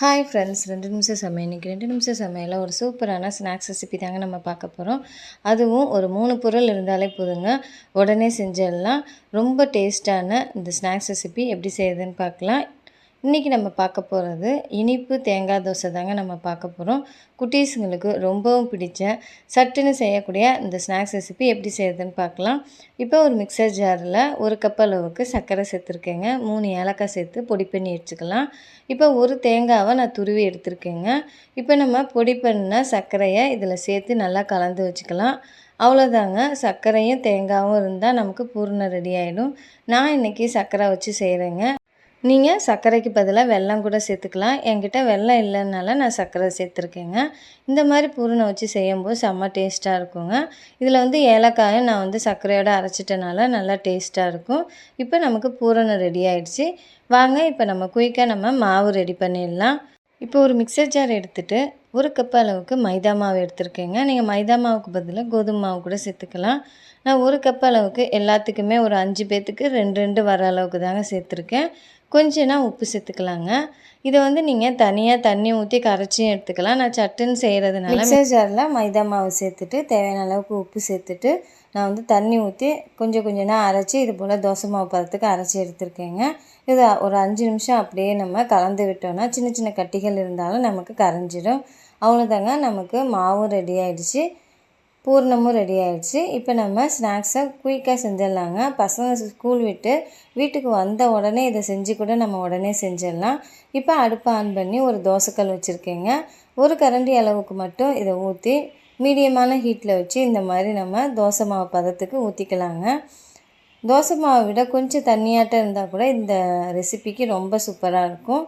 Hi friends ரெண்டு நிமிஷம் சமையல். இன்றைக்கி ரெண்டு நிமிஷம் சமையலில் ஒரு சூப்பரான ஸ்நாக்ஸ் ரெசிபி தாங்க நம்ம பார்க்க போகிறோம் அதுவும் ஒரு மூணு பொருள் இருந்தாலே போதுங்க. உடனே செஞ்சிடலாம். ரொம்ப டேஸ்ட்டான இந்த ஸ்நாக்ஸ் ரெசிபி எப்படி செய்யுதுன்னு பார்க்கலாம். இன்றைக்கி நம்ம பார்க்க போகிறது இனிப்பு தேங்காய் தோசை தாங்க நம்ம பார்க்க போகிறோம் குட்டீஸுங்களுக்கு ரொம்பவும் பிடிச்ச சட்டுன்னு செய்யக்கூடிய இந்த ஸ்நாக்ஸ் ரெசிபி எப்படி செய்யுதுன்னு பார்க்கலாம். இப்போ ஒரு மிக்சர் ஜாரில் ஒரு கப் அளவுக்கு சர்க்கரை சேர்த்துருக்கேங்க. மூணு ஏலக்காய் சேர்த்து பொடி பண்ணி வச்சுக்கலாம் இப்போ ஒரு தேங்காவை நான் துருவி எடுத்துருக்கேங்க. இப்போ நம்ம பொடி பண்ண சர்க்கரையை இதில் சேர்த்து நல்லா கலந்து வச்சுக்கலாம். அவ்வளோதாங்க சர்க்கரையும் தேங்காயும் இருந்தால் நமக்கு பூர்ணம் ரெடி ஆகிடும் நான் இன்றைக்கி சர்க்கரை வச்சு செய்கிறேங்க நீங்கள் சர்க்கரைக்கு பதிலாக வெல்லம் கூட சேர்த்துக்கலாம். என்கிட்ட வெல்லம் இல்லைனால நான் சர்க்கரை சேர்த்துருக்கேங்க. இந்த மாதிரி பூரணை வச்சு செய்யும்போது செம்ம டேஸ்ட்டாக இருக்குங்க. இதில் வந்து ஏலக்காயும் நான் வந்து சர்க்கரையோடு அரைச்சிட்டனால நல்லா டேஸ்ட்டாக இருக்கும். இப்போ நமக்கு பூரணம் ரெடி ஆகிடுச்சு வாங்க இப்போ நம்ம குயிக்காக நம்ம மாவு ரெடி பண்ணிடலாம். இப்போ ஒரு மிக்சர் ஜார் எடுத்துகிட்டு ஒரு கப் அளவுக்கு மைதா மாவு எடுத்துருக்கேங்க. நீங்கள் மைதா மாவுக்கு பதிலாக கோதுமை மாவு கூட சேர்த்துக்கலாம். நான் ஒரு கப் அளவுக்கு எல்லாத்துக்குமே ஒரு அஞ்சு பேர்த்துக்கு ரெண்டு ரெண்டு வர அளவுக்கு தாங்க சேர்த்துருக்கேன். கொஞ்சம்னா உப்பு சேர்த்துக்கலாங்க. இதை வந்து நீங்கள் தனியாக தண்ணி ஊற்றி கரைச்சியும் எடுத்துக்கலாம். நான் சட்டுன்னு செய்கிறதுனால மிக்சர் ஜாரில் மைதா மாவு சேர்த்துட்டு தேவையான அளவுக்கு உப்பு சேர்த்துட்டு நான் வந்து தண்ணி ஊற்றி கொஞ்சம் கொஞ்சம்னா அரைச்சி இது போல் தோசை மாவு பதத்துக்கு அரைச்சி எடுத்துருக்கேங்க. இது ஒரு அஞ்சு நிமிஷம் அப்படியே நம்ம கலந்து விட்டோன்னா சின்ன சின்ன கட்டிகள் இருந்தாலும் நமக்கு கரைஞ்சிடும் அவ்வளோதாங்க நமக்கு மாவும் ரெடி ஆகிடுச்சு பூர்ணமும் ரெடி ஆகிடுச்சு இப்போ நம்ம ஸ்நாக்ஸை குயிக்காக செஞ்சிடலாங்க. பசங்க ஸ்கூல் விட்டு வீட்டுக்கு வந்த உடனே இதை செஞ்சு கூட நம்ம உடனே செஞ்சிடலாம். இப்போ அடுப்பை ஆன் பண்ணி ஒரு தோசைக்கல் வச்சுருக்கேங்க. ஒரு கரண்டி அளவுக்கு மட்டும் இதை ஊற்றி மீடியமான ஹீட்டில் வச்சு இந்த மாதிரி நம்ம தோசை மாவு பதத்துக்கு ஊற்றிக்கலாங்க தோசை மாவை விட கொஞ்சம் தண்ணியாட்டம் இருந்தால் கூட இந்த ரெசிபிக்கு ரொம்ப சூப்பராக இருக்கும்.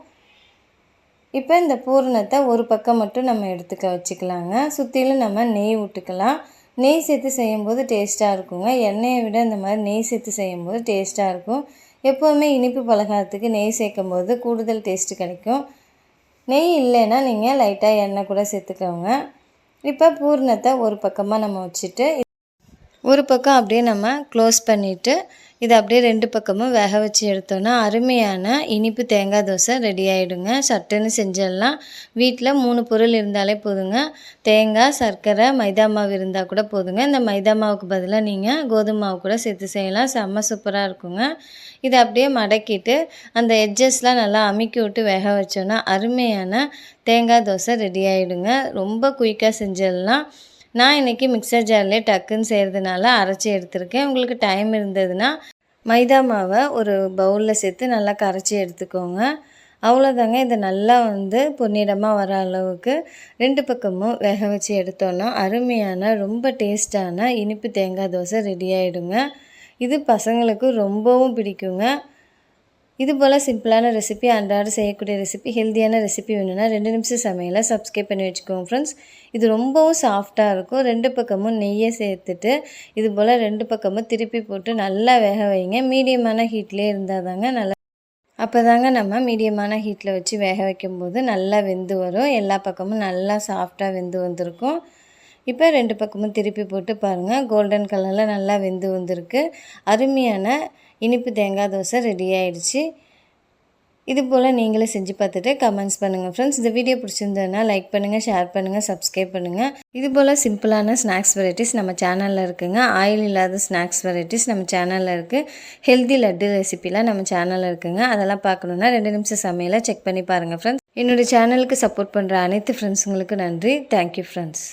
இப்போ இந்த பூரணத்தை ஒரு பக்கம் மட்டும் நம்ம எடுத்துக்க வச்சுக்கலாங்க. சுற்றிலும் நம்ம நெய் விட்டுக்கலாம் நெய் சேர்த்து செய்யும்போது டேஸ்ட்டாக இருக்குங்க. எண்ணெயை விட இந்த மாதிரி நெய் சேர்த்து செய்யும்போது டேஸ்ட்டாக இருக்கும். எப்போவுமே இனிப்பு பலகாரத்துக்கு நெய் சேர்க்கும் போது கூடுதல் டேஸ்ட்டு கிடைக்கும். நெய் இல்லைன்னா நீங்கள் லைட்டாக எண்ணெய் கூட சேர்த்துக்கோங்க. இப்போ பூர்ணத்தை ஒரு பக்கமாக நம்ம வச்சுட்டு ஒரு பக்கம் அப்படியே நம்ம க்ளோஸ் பண்ணிவிட்டு இதை அப்படியே ரெண்டு பக்கமும் வேக வச்சு எடுத்தோன்னா அருமையான இனிப்பு தேங்காய் தோசை ரெடி ஆகிடுங்க சட்டுன்னு செஞ்சிடலாம். வீட்டில் மூணு பொருள் இருந்தாலே போதுங்க. தேங்காய் சர்க்கரை மைதா மாவு இருந்தால் கூட போதுங்க. இந்த மைதா மாவுக்கு பதிலாக நீங்கள் கோதுமை மாவு கூட சேர்த்து செய்யலாம். செம்ம சூப்பராக இருக்குங்க. இதை அப்படியே மடக்கிட்டு அந்த எட்ஜஸ்லாம் நல்லா அமுக்கி விட்டு வேக வச்சோன்னா அருமையான தேங்காய் தோசை ரெடி ஆகிடுங்க ரொம்ப குயிக்காக செஞ்சிடலாம். நான் இன்றைக்கி மிக்சர் ஜார்லேயே டக்குன்னு செய்கிறதுனால அரைச்சி எடுத்திருக்கேன். உங்களுக்கு டைம் இருந்ததுன்னா மைதா மாவை ஒரு பவுலில் சேர்த்து நல்லா கரைச்சி எடுத்துக்கோங்க. அவ்வளோதாங்க இதை நல்லா வந்து பொன்னிடமாக வர அளவுக்கு ரெண்டு பக்கமும் வேக வச்சு எடுத்தோன்னா அருமையான ரொம்ப டேஸ்டான இனிப்பு தேங்காய் தோசை ரெடி ஆகிடுங்க இது பசங்களுக்கு ரொம்பவும் பிடிக்குங்க. இது போல் சிம்பிளான ரெசிபி அன்றாட செய்யக்கூடிய ரெசிபி ஹெல்த்தியான ரெசிபி வேணும்னா ரெண்டு நிமிஷம் சமையலை சப்ஸ்கிரைப் பண்ணி வச்சுக்கோங்க ஃப்ரெண்ட்ஸ் இது ரொம்பவும் சாஃப்டாக இருக்கும். ரெண்டு பக்கமும் நெய்யை சேர்த்துட்டு இது போல் ரெண்டு பக்கமும் திருப்பி போட்டு நல்லா வேக வைங்க. மீடியமான ஹீட்லேயே இருந்தால் தாங்க நல்லா அப்போ தாங்க நம்ம மீடியமான ஹீட்டில் வச்சு வேக வைக்கும்போது நல்லா வெந்து வரும். எல்லா பக்கமும் நல்லா சாஃப்டாக வெந்து வந்திருக்கும். இப்போ ரெண்டு பக்கமும் திருப்பி போட்டு பாருங்கள் கோல்டன் கலரில் நல்லா வெந்து வந்திருக்கு. அருமையான இனிப்பு தேங்காய் தோசை ரெடி ஆகிடுச்சு இது போல் நீங்களே செஞ்சு பார்த்துட்டு கமெண்ட்ஸ் பண்ணுங்கள் ஃப்ரெண்ட்ஸ் இந்த வீடியோ பிடிச்சிருந்ததுன்னா லைக் பண்ணுங்கள் ஷேர் பண்ணுங்கள் சப்ஸ்கிரைப் பண்ணுங்கள் இது போல் சிம்பிளான ஸ்நாக்ஸ் வெரைட்டிஸ் நம்ம சேனலில் இருக்குங்க. ஆயில் இல்லாத ஸ்நாக்ஸ் வெரைட்டிஸ் நம்ம சேனலில் இருக்குது ஹெல்தி லட்டு ரெசிப்பிலாம் நம்ம சேனலில் இருக்குங்க. அதெல்லாம் பார்க்கணுன்னா ரெண்டு நிமிஷம் சமையலை செக் பண்ணி பாருங்கள் ஃப்ரெண்ட்ஸ் என்னோடய சேனலுக்கு சப்போர்ட் பண்ணுற அனைத்து ஃப்ரெண்ட்ஸுங்களுக்கு நன்றி. Thank you friends